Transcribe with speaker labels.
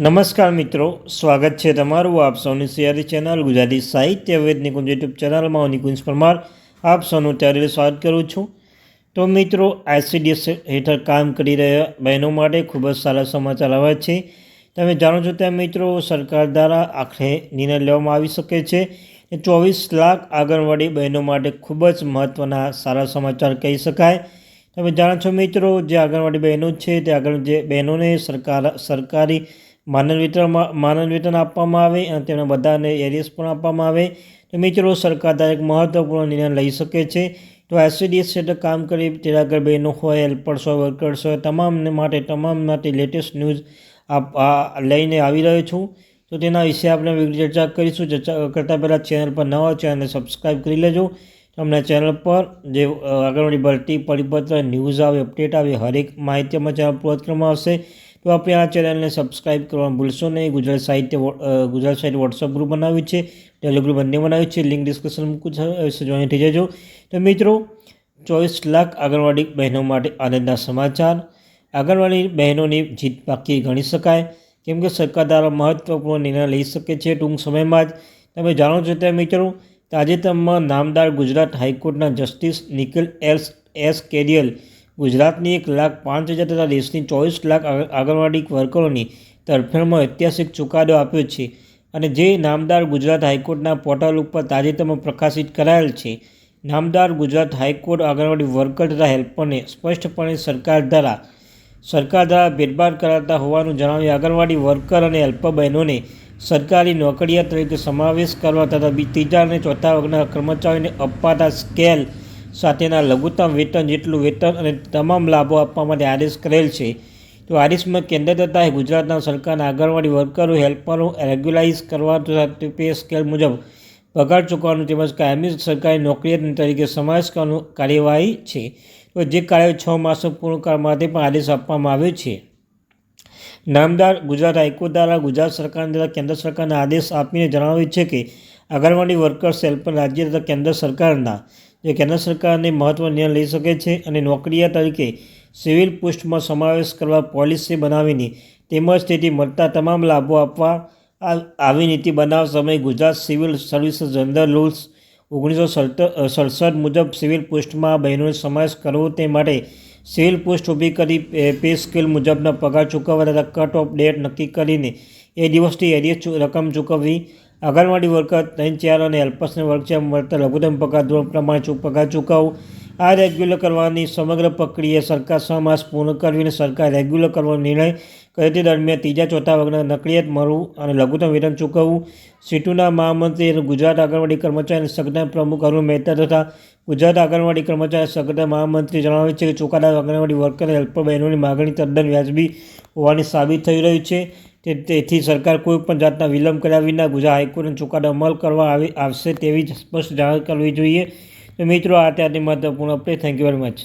Speaker 1: નમસ્કાર મિત્રો, સ્વાગત છે તમારું આપ સૌની સિયારી ચેનલ ગુજરાતી સાહિત્ય વેદ નિકુંજ યુટ્યુબ ચેનલમાં હું નિકુંજ પરમાર આપ સૌનું ત્યારે સ્વાગત કરું છું. તો મિત્રો, આઈસીડીએસ હેઠળ કામ કરી રહ્યા બહેનો માટે ખૂબ જ સારા સમાચાર આવ્યા છે. તમે જાણો છો ત્યાં મિત્રો, સરકાર દ્વારા આખરે નિર્ણય લેવામાં આવી શકે છે ચોવીસ લાખ આંગણવાડી બહેનો માટે ખૂબ જ મહત્ત્વના સારા સમાચાર કહી શકાય. તમે જાણો છો મિત્રો, જે આંગણવાડી બહેનો છે તે આગળ જે બહેનોને સરકાર, સરકારી માનદ વેતનમાં માનદ વેતન આપવામાં આવે અને તેના બધાને એરિયસ પણ આપવામાં આવે. તો મિત્રો, સરકાર દ્વારા એક મહત્ત્વપૂર્ણ નિર્ણય લઈ શકે છે. તો એસસીડીએસ હેઠળ કામ કરી આગળ બહેનો હોય હેલ્પર્સ હોય, વર્કર્સ હોય, તમામને માટે, તમામ માટે લેટેસ્ટ ન્યૂઝ આપ, આ લઈને આવી રહ્યો છું. તો તેના વિશે આપણે ચર્ચા કરીશું. ચર્ચા કરતાં પહેલાં ચેનલ પર નવા ચેનલને સબસ્ક્રાઈબ કરી લેજો. તમને ચેનલ પર જે આગળવાળી ભરતી પરિપત્ર, ન્યૂઝ આવે, અપડેટ આવે, હરેક માહિતી અમારા ચેનલ પર કરવામાં આવશે. તો આપણે આ ચેનલને સબસ્ક્રાઈબ કરવાનું ભૂલશો નહીં. ગુજરાત સાહિત્ય ગુજરાત સાહિત્ય વોટ્સઅપ ગ્રુપ બનાવ્યું છે. ટેલિગ્રુપ બંને બનાવ્યું છે. લિંક ડિસ્કશન મૂકું છે. જોઈન થઈ જજો. તો મિત્રો, ચોવીસ લાખ આંગણવાડી બહેનો માટે આનંદના સમાચાર. આંગણવાડી બહેનોની જીત પાકી ગણી શકાય. કેમ કે સરકાર દ્વારા મહત્ત્વપૂર્ણ નિર્ણય લઈ શકે છે ટૂંક સમયમાં જ. તમે જાણો છો ત્યાં મિત્રો, તાજેતરમાં નામદાર ગુજરાત હાઈકોર્ટના justice Nikhil S S Kariel ગુજરાતની એક લાખ પાંચ હજાર તથા દેશની ચોવીસ લાખ આંગણવાડી વર્કરોની તરફેણમાં ઐતિહાસિક ચુકાદો આપ્યો છે અને જે નામદાર ગુજરાત હાઈકોર્ટના પોર્ટલ ઉપર તાજેતરમાં પ્રકાશિત કરાયેલ છે. નામદાર ગુજરાત હાઈકોર્ટ આંગણવાડી વર્કર તથા હેલ્પરને સ્પષ્ટપણે સરકાર દ્વારા સરકાર દ્વારા ભેદભાવ કરાતા હોવાનું જણાવી આંગણવાડી વર્કર અને હેલ્પર બહેનોને સરકારી નોકરિયા તરીકે સમાવેશ કરવા તથા ત્રીજા અને ચોથા વર્ગના કર્મચારીઓને અપાતા સ્કેલ સાથેના લઘુત્તમ વેતન જેટલું વેતન અને તમામ લાભો આપવા માટે આદેશ કરેલ છે. તો આદેશમાં કેન્દ્ર તથા ગુજરાતના સરકારના આંગણવાડી વર્કરો, હેલ્પરો રેગ્યુલાઇઝ કરવા તથા પે સ્કેલ મુજબ પગાર ચૂકવવાનું તેમજ કાયમી સરકારી નોકરીયાત તરીકે સમાવેશ કરવાનું કાર્યવાહી છે. તો જે કાર્ય છ માસો પૂર્ણ કરવા માટે પણ આદેશ આપવામાં આવ્યો છે. નામદાર ગુજરાત હાઈકોર્ટ દ્વારા ગુજરાત સરકાર દ્વારા કેન્દ્ર સરકારના આદેશ આપીને જણાવ્યું છે કે આંગણવાડી વર્કર્સ, હેલ્પર રાજ્ય તથા કેન્દ્ર સરકારના જે કેન્દ્ર સરકારને મહત્વ નિર્ણય લઈ શકે છે અને નોકરીયા તરીકે સિવિલ પોસ્ટમાં સમાવેશ કરવા પોલિસી બનાવીને તેમજ તેથી મળતા તમામ લાભો આપવા આવી નીતિ બનાવ સમયે Gujarat civil services general rules ઓગણીસો સડસઠ મુજબ સિવિલ પોસ્ટમાં બહેનોનો સમાવેશ કરવો તે માટે સિવિલ પોસ્ટ ઊભી કરી પે સ્કેલ મુજબના પગાર ચૂકવવા તથા કટ ઓફ ડેટ નક્કી કરીને એ દિવસથી એરિયસ રકમ ચૂકવવી આંગણવાડી વર્કર, ત્રણ ચાર અને હેલ્પર્સને વર્કશોપ મળતા લઘુત્તમ પગાર ધોરણ પ્રમાણે પગાર ચૂકવવું. આ રેગ્યુલર કરવાની સમગ્ર પ્રક્રિયા સરકાર છ માસ પૂર્ણ કરવીને સરકાર રેગ્યુલર કરવાનો નિર્ણય કરે તે દરમિયાન ત્રીજા ચોથા વર્ગના નકલિયાત મળવું અને લઘુત્તમ વેતન ચૂકવવું. સીટુના મહામંત્રી ગુજરાત આંગણવાડી કર્મચારી સંગઠન પ્રમુખ અરુણ મહેતા તથા ગુજરાત આંગણવાડી કર્મચારી સંગઠન મહામંત્રી જણાવે છે કે ચુકાદા આંગણવાડી વર્કર હેલ્પર બહેનોની માગણી તદ્દન વ્યાજબી હોવાની સાબિત થઈ રહ્યું છે. તેથી સરકાર કોઈ પણ જાતના વિલંબ કર્યા વિના ગુજરાત હાઈકોર્ટનો ચુકાદો અમલ કરવા આવી, આવશે તેવી સ્પષ્ટ જાણ કરવી જોઈએ. મિત્રો, આ ત્યાંની મહત્વપૂર્ણ update thank you very much